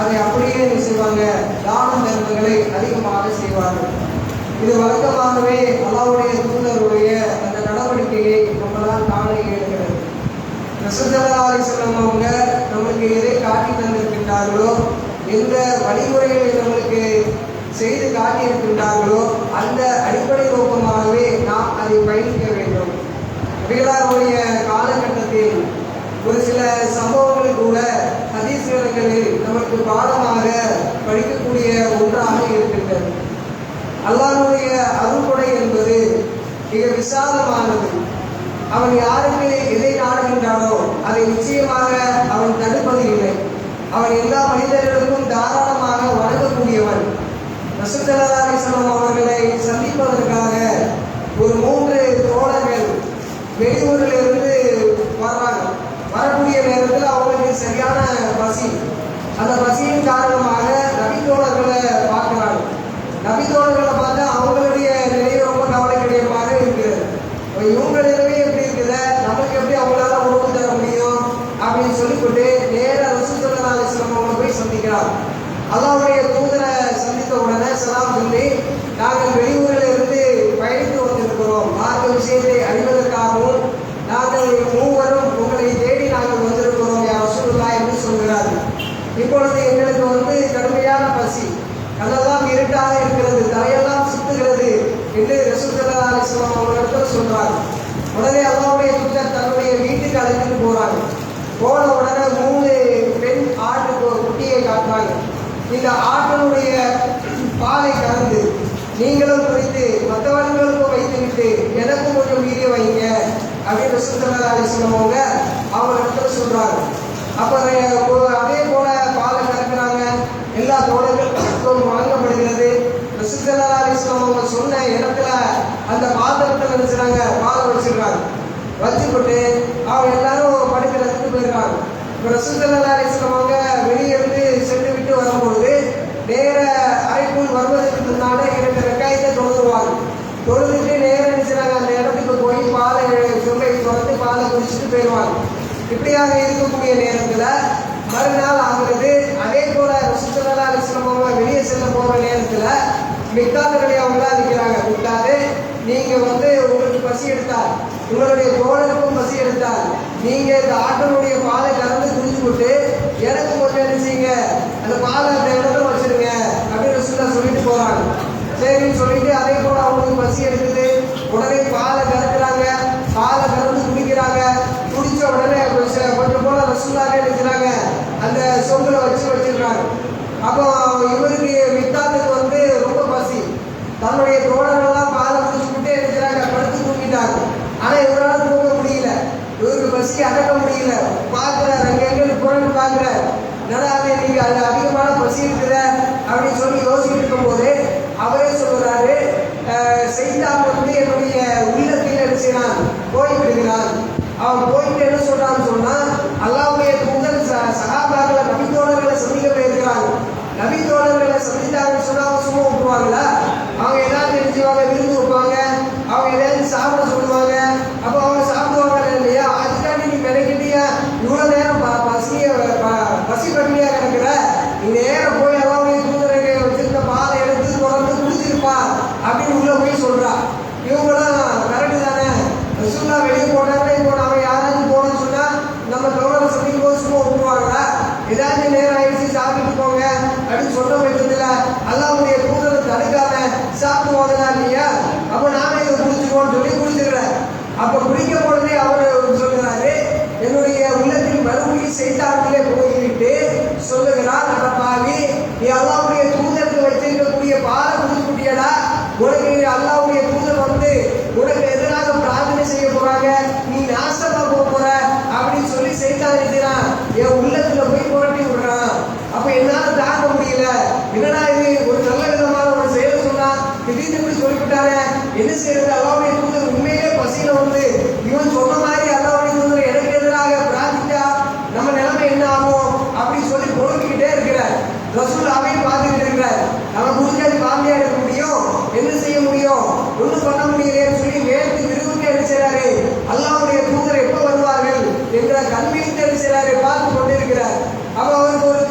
அதை அப்படியே என்ன செய்வாங்க? தான தர்மங்களை அதிகமாக செய்வார்கள். இது வழக்கமாகவே அல்லாவுடைய தூதருடைய அந்த நடவடிக்கையை நம்மளால் காண இயலுகிறது. ரசூலுல்லாஹி அவங்க நம்மளுக்கு எதை காட்டி தந்திருக்கின்றார்களோ எந்த வழிமுறைகளை நம்மளுக்கு செய்து காட்டியிருக்கின்றார்களோ அந்த அடிப்படை நோக்கமாகவே நாம் அதை பயணிக்க வேண்டும். வேளாருடைய காலகட்டத்தில் ஒரு சில சம்பவங்கள் கூட ஹதீஸ்களில் ஒரு பாடமாக படிக்கக்கூடிய ஒன்றாக இருக்கின்றது. அல்லாருடைய அருள்கொடை என்பது மிக விசாலமானது. அவன் யாருக்கு எதை நாடுகின்றானோ அதை நிச்சயமாக அவன் தடுப்பது இல்லை. அவன் எல்லா மனிதர்களுக்கும் தாராளமாக வழங்கக்கூடியவன் ரசூலுல்லாஹி அவர்களை சந்திப்பதற்காக ஒரு மூன்று தோழர்கள் வெளியூரிலிருந்து வர்றாங்க. வரக்கூடிய நேரத்தில் அவங்களுக்கு சரியான பசி அந்த பசியின் காரணமாக நபித்தோழர்களை பார்க்குறாங்க நபித்தோழர்களை பார்த்தா அவங்களுடைய நிலையை ரொம்ப கவலைக்கிடையமாக இருக்கிறது இவங்க நிலைமை ரசூலுல்லா அலிஸ்லாம் அவர்களிடத்தில் சொல்றாங்க உடனே அல்லாவுடைய தூதர் தன்னுடைய வீட்டுக்கு அழைத்துட்டு போறாங்க போன உடனே மூணு பெண் ஆட்டு ஒரு குட்டியை காட்டுறாங்க இந்த ஆட்டினுடைய பாலை கலந்து நீங்களும் குறித்து மற்றவர்களுக்கும் வைத்துவிட்டு எனக்கும் கொஞ்சம் மீறி வைங்க அப்படின்னு ரசூலுல்லா அலிஸ்லாம் அவங்க அவங்க இடத்துல சொல்றாங்க அப்புறம் அதே போல பாலை கறக்குறாங்க. எல்லா தோழர்களுக்கும் வழங்கப்படுகிறது ரசூலுல்லா அலிஸ்லாம் அவங்க சொன்ன இடத்துல அந்த பாத்திரத்தில் நினைச்சாங்க பாலை வச்சிருக்காங்க. வச்சுக்கிட்டு அவங்க எல்லாரும் படுக்கிறதுக்கு போயிருக்காங்க. இப்போ ரசூலுல்லா அலிஸ்லாம் வெளியே இருந்து சென்று விட்டு வரும்பொழுது நேர அறைக்குள் வருவதற்கு முன்னாலே இரண்டு ரெக்காயத்தை தொழுதுவாங்க தொழுதுட்டு நேரம் நினைச்சாங்க அந்த இடத்துக்கு போய் பாலை சொல்லை திறந்து பாலை குடிச்சிட்டு போயிடுவாங்க இப்படியாக இருக்கக்கூடிய நேரத்தில் மறுநாள் ஆகிறது. அதே போல சுற்றுலா சிரமமாக வெளியே செல்ல போகிற நேரத்தில் மிக்காதுகளை அவங்க தான் நிற்கிறாங்க நீங்க வந்து உங்களுக்கு பசி எடுத்தால் உங்களுடைய தோழருக்கும் பசி எடுத்தால் நீங்க இந்த ஆட்டனுடைய பாலை கலந்து குடிச்சு விட்டு எனக்கு கொஞ்சம் என்ன செய்யுங்க? அந்த பாலை அந்த இடத்துல வச்சிருங்க அப்படின்னு சொல்ல சொல்லிட்டு போறாங்க. சரின்னு சொல்லிட்டு அதே போல அவங்களுக்கு பசி எடுக்குது. உடனே பாலை கறக்குறாங்க. பாலை கறந்து குடிக்கிறாங்க. குடிச்ச உடனே கொஞ்சம் கொஞ்சம் போல ரசூலாக நினைக்கிறாங்க அந்த சொங்களை வச்சு வச்சிருக்காங்க. அப்போ இவருக்கு மித்தாத்துக்கு வந்து ரொம்ப பசி தன்னுடைய தோழர்கள்லாம் பாலை குடிச்சுக்கிட்டே இருக்கிறாங்க படுத்து தூங்கிட்டாங்க ஆனா இவரால் தூங்க முடியல இவருக்கு அடக்க முடியல. பார்க்குறாரு அங்கே எங்கே குழந்தை பார்க்குறாரு. நடாவே நீங்க அது அதிகமான பசி இருக்கிற அப்படின்னு சொல்லி யோசிச்சுட்டு இருக்கும்போது அவரே சொல்கிறாரு அஹ், செய்தான் வந்து என்னுடைய உள்ளத்தில் என்ன போயிட்டு போய் அவன் போயிட்டு என்ன சொல்றான்னு சொன்னா அல்லாவுடைய தூதர் ச- நபி தோழர்களை சந்திக்க போயிருக்கிறாங்க நபித்தோழர்களை சந்தித்தாங்கன்னு சொன்னா அவங்க சும்மா விட்டுருவாங்களா அப்ப அவருக்கு ஒரு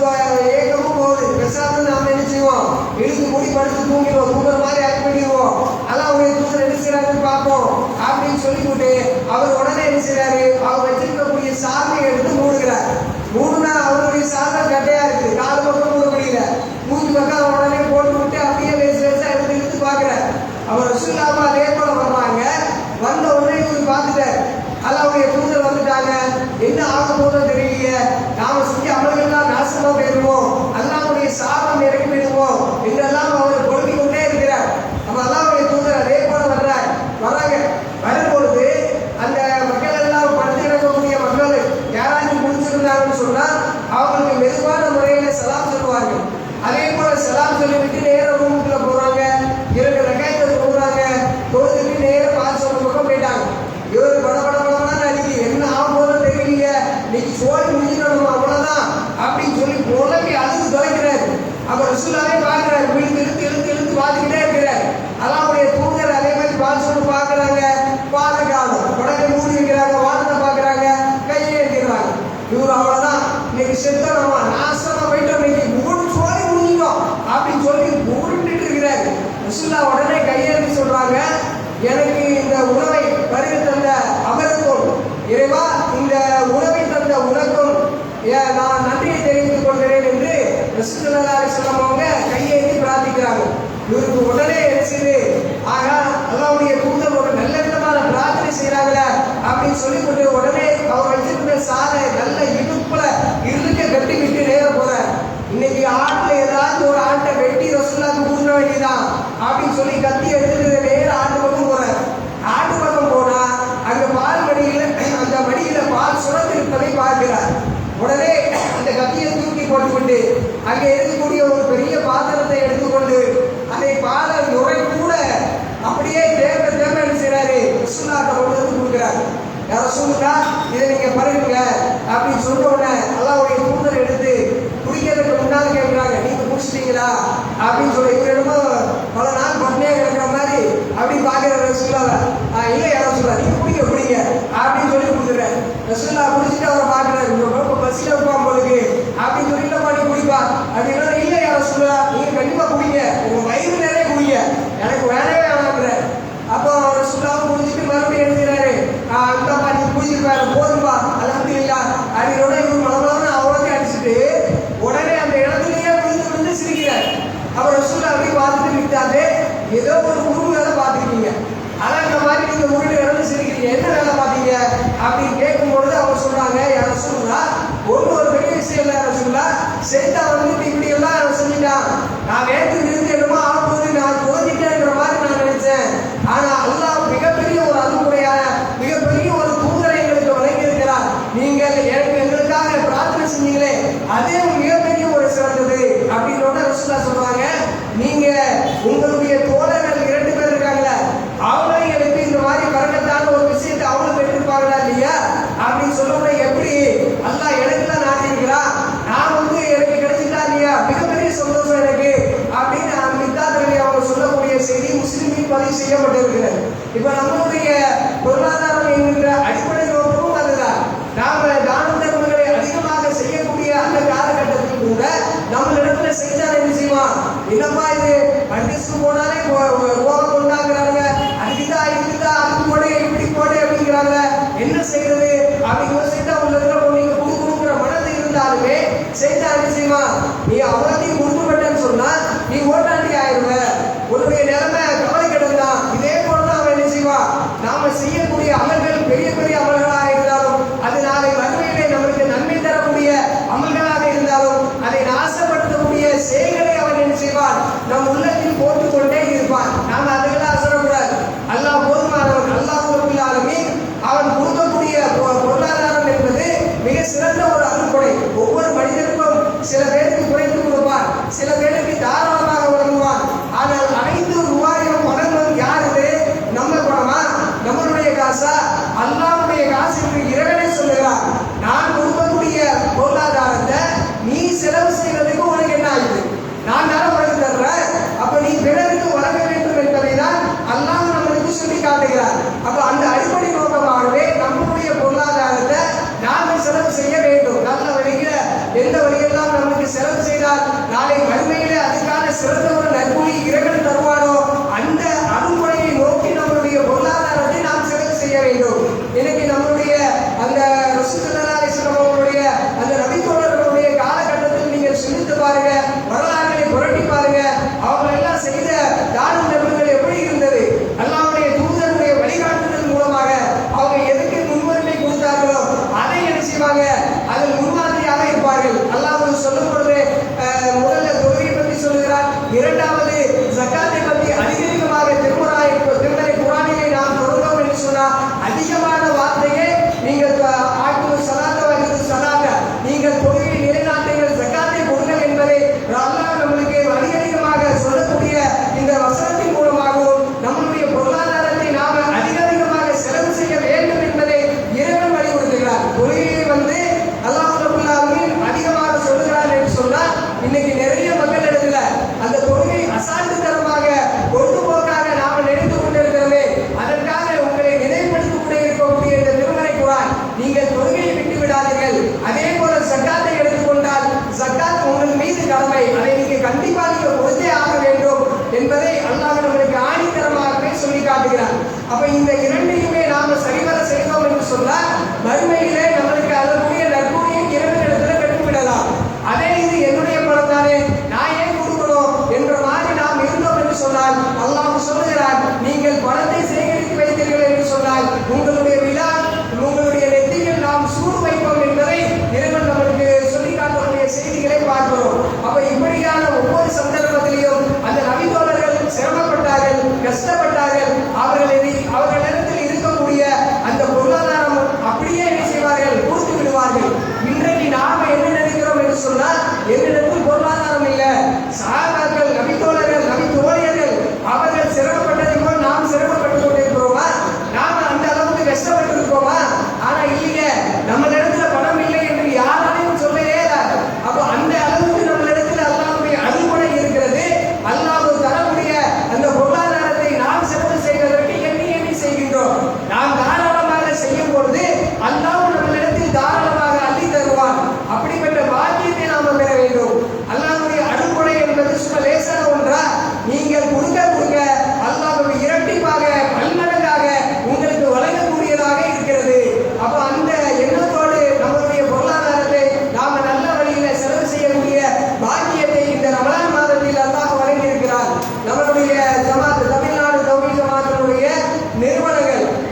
ஏக்கமும் போகுது. பிரசாதம் நாம என்ன செய்வோம்? இழுத்து மூடி படுத்து தூங்கிடுவோம். தூங்குற மாதிரி ஆக்ட் பண்ணிடுவோம். அதான் அவங்க தூக்கம் என்ன செய்யறாங்கன்னு பார்ப்போம். அப்படின்னு சொல்லிவிட்டு அவர் உடனே என்ன செய்யறாரு அவர் வச்சிருக்கக்கூடிய சாதனை எடுத்து மூடுகிறார். மூணுனா அவருடைய சாதனை கட்டையா இருக்குது நாலு பக்கம் மூட முடியல. மூணு பக்கம் உடனே போட்டு விட்டு அப்படியே வேஸ்ட் வேஸ்டா எடுத்து இழுத்து பாக்குறார் அவர் சுல்லாமா லேபலம் இவருக்கு உடனே எரிச்சுது ஆகா அல்லாவுடைய தூதர் ஒரு நல்ல விதமான பிரார்த்தனை செய்யறாங்களே அப்படின்னு சொல்லி கொண்டு உடனே அவர் வச்சிருந்த சாலை நல்ல இடுப்புல இருக்க கட்டி விட்டு நேர போற இன்னைக்கு ஆட்டுல ஏதாவது ஒரு ஆட்டை வெட்டி ரசூல்லாக்கு ஊர்ன வேண்டியதான் அப்படின்னு சொல்லி கத்தி எடுத்துட்டு நேர ஆட்டு பக்கம் போற ஆட்டு பக்கம் போனா அங்க பால் மடியில அந்த மடியில பால் சுரந்திருப்பதை பார்க்கிறார். உடனே அந்த கத்தியை தூக்கி போட்டுக்கொண்டு அங்கே இருக்கக்கூடிய ஒரு பெரிய பாத்திரத்தை எடுத்துக்கொண்டு அதை பாலை நுரை கூட அப்படியே தேவ தேவ என்ன செய்யறாரு ரசூல்லாட்ட கொண்டு வந்து கொடுக்குறாரு யார் இதை நீங்க பருகுங்க அப்படின்னு சொன்ன உடனே அல்லாவுடைய தூதர் எடுத்து குடிக்கிறதுக்கு முன்னால் கேட்குறாங்க நீங்க குடிச்சிட்டீங்களா? அப்படின்னு சொல்லி இவரிடமோ பல நாள் பட்டினியா கிடக்கிற மாதிரி அப்படி பார்க்கிற ரசூல்லாவை இல்லை யாரும் சொல்ல நீங்க குடிங்க குடிங்க அப்படின்னு சொல்லி கொடுக்குறேன் ரசூல்லா குடிச்சிட்டு அவரை பார்க்குறாரு ரொம்ப பசியில் இருப்பான் போலுக்கு அப்படின்னு சொல்லி இல்லைப்பா நீ குடிப்பா. அப்படின்னா இல்லை யாரும் சொல்லா நீங்க கண்டிப்பா குடிங்க உங்க வயிறு நிறைய குடிங்க எனக்கு வேலையே வேணாங்கிறார் அப்போ அவர் சொல்லாம குடிச்சிட்டு மறுபடியும் என்ன செய்யறாரு அந்தப்பா நீ குடிச்சிருப்பாரு போதும்பா. அலமது இல்லா அப்படின்னோட இவங்க மலமலன்னு அவ்வளோத்தையும் அடிச்சுட்டு உடனே அந்த இடத்துலயே விழுந்து விழுந்து சிரிக்கிறார். அவர் ரசூல் அப்படியே பார்த்துட்டு விட்டாரு ஏதோ ஒரு குறும்பு வேலை பார்த்துருக்கீங்க ஆனால் இந்த மாதிரி நீங்க உருண்டு இடத்துல சிரிக்கிறீங்க. என்ன வேலை பார்த்தீங்க அப்படின்னு கேட்கும் பொழுது அவங்க சொல்றாங்க யார சொல்லுங்களா ஒன்று ஒரு பெரிய விஷயம் இல்லை யார செய்தா வந்துட்டு இப்படி எல்லாம் செஞ்சுட்டான். நான் வேத்து நிறுத்தி என்னமோ ஆகும்போது நான் தோஞ்சிட்டேங்கிற மாதிரி நான் நினைச்சேன் ஆனா அல்லாஹ் மிகப்பெரிய ஒரு அன்புடையான மிகப்பெரிய ஒரு தூதரை எங்களுக்கு வழங்கி இருக்கிறார் நீங்கள் எனக்கு எங்களுக்காக பிரார்த்தனை செஞ்சீங்களே அதே மிகப்பெரிய ஒரு சிறந்தது அப்படின்னு ரசூலா சொல்றாங்க நீங்க உங்களுடைய தோழர்கள் இரண்டு பேர் இருக்காங்கல்ல அவங்களும் எனக்கு இந்த மாதிரி வரக்கத்தான ஒரு விஷயத்தை அவங்களும் பெற்றிருப்பாங்களா இல்லையா அப்படின்னு சொல்லும்போது எப்படி அல்லாஹ் எனக்கு தான் நாட்டிருக்கிறா நான் வந்து எனக்கு கிடைச்சிட்டா இல்லையா மிகப்பெரிய சந்தோஷம் எனக்கு அப்படின்னு மித்தாத்தரவி அவங்க சொல்லக்கூடிய செய்தி முஸ்லிமில் பதிவு செய்யப்பட்டிருக்கிறது. இப்ப நம்மளுடைய பொருளாதாரம் என்கின்ற அடிப்படை நோக்கமும் அதுதான். நாம தான தர்மங்களை அதிகமாக செய்யக்கூடிய அந்த காலகட்டத்தில் கூட நம்ம இடத்துல செஞ்சால் என்ன செய்வான்? என்னப்பா இது? பண்டிஸ்க்கு போனாலே கோபம் உண்டாக்குறாங்க அதுக்குதான் இதுக்குதான் அதுக்கு போடு இப்படி போடு அப்படிங்கிறாங்க. என்ன செய்யறது அப்படி யோசித்தா அவங்க இருக்கிற நீங்க கொடுக்கணுங்கிற மனது இருந்தாலுமே செஞ்சா என்ன செய்வான்? நீ அவ்வளோத்தையும் கொடுத்துப்பட்டேன்னு சொன்னா நீ ஓட்டாண்டி ஆயிடுவ உன்னுடைய நிலைமை கவலை கிடந்தான் இதே போலதான் அவன் என்ன செய்வான் நாம செய்யக்கூடிய அமல்கள் பெரிய பெரிய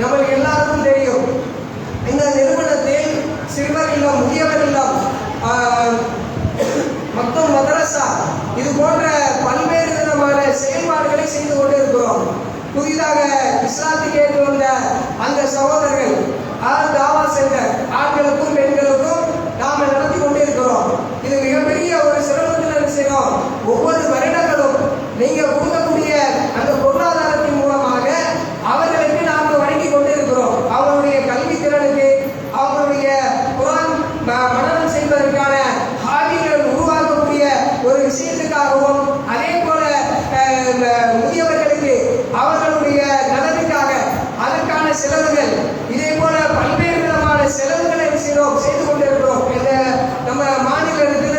நம்மளுக்கு எல்லாருக்கும் தெரியும். இந்த நிறுவனத்தில் சிறுவர் இல்லம் முதியவர் இல்லம் மொத்தம் மதரசா இது போன்ற பல்வேறு விதமான செயல்பாடுகளை செய்து கொண்டிருக்கிறோம். புதிதாக இஸ்லாத்துக்கு ஏற்று வந்த அந்த சகோதரர்கள் அதாவது தாவா சென்டர் ஆண்களுக்கும் பெண்களுக்கும் நாம நடத்தி கொண்டு இருக்கிறோம் இது மிகப்பெரிய ஒரு சிரமத்தில் செய்யறோம் ஒவ்வொரு வருடங்களும் நீங்க கொடுத்த நலனுக்காகவும் அதே போல முதியவர்களுக்கு அவர்களுடைய நலனுக்காக அதற்கான செலவுகள் இதே போல பல்வேறு விதமான செலவுகளை செய்து கொண்டிருக்கிறோம் இந்த நம்ம மாநிலத்தில்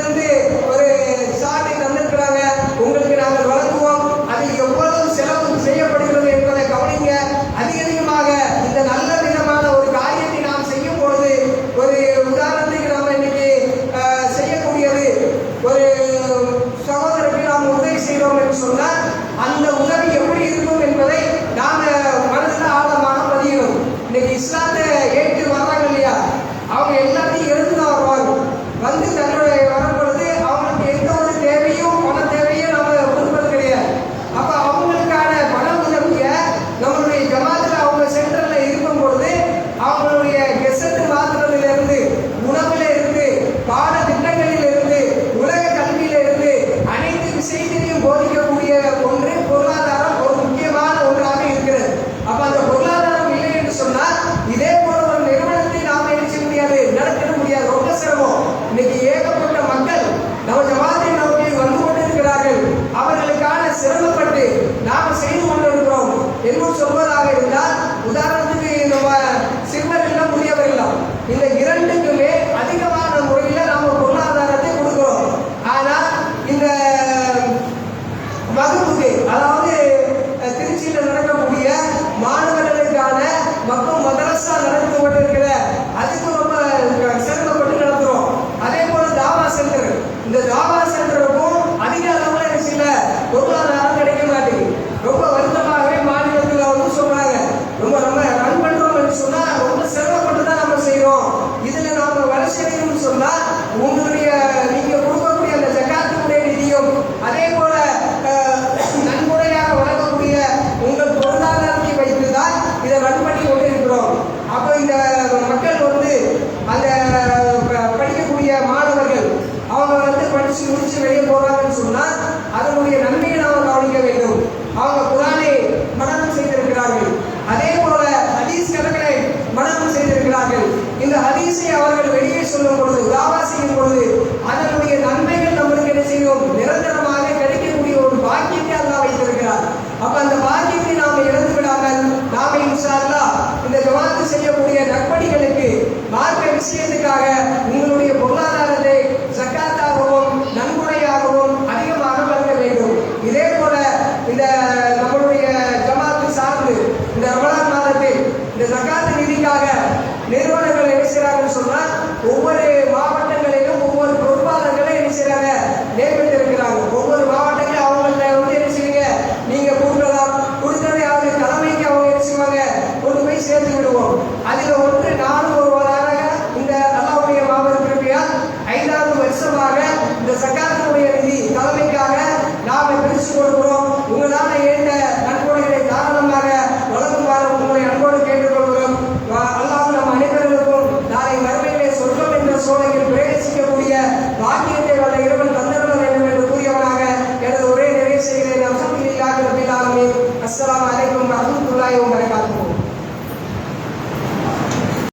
சேர்த்து விடுவோம் அதில் ஒன்று நானும் ஒருவராக இந்த அல்லாவுடைய மாபெரும் திருப்பியால் ஐந்தாவது வருஷமாக இந்த சக்காத்தினுடைய நிதி தலைமைக்காக நாம் பிரித்து கொடுக்கிறோம்.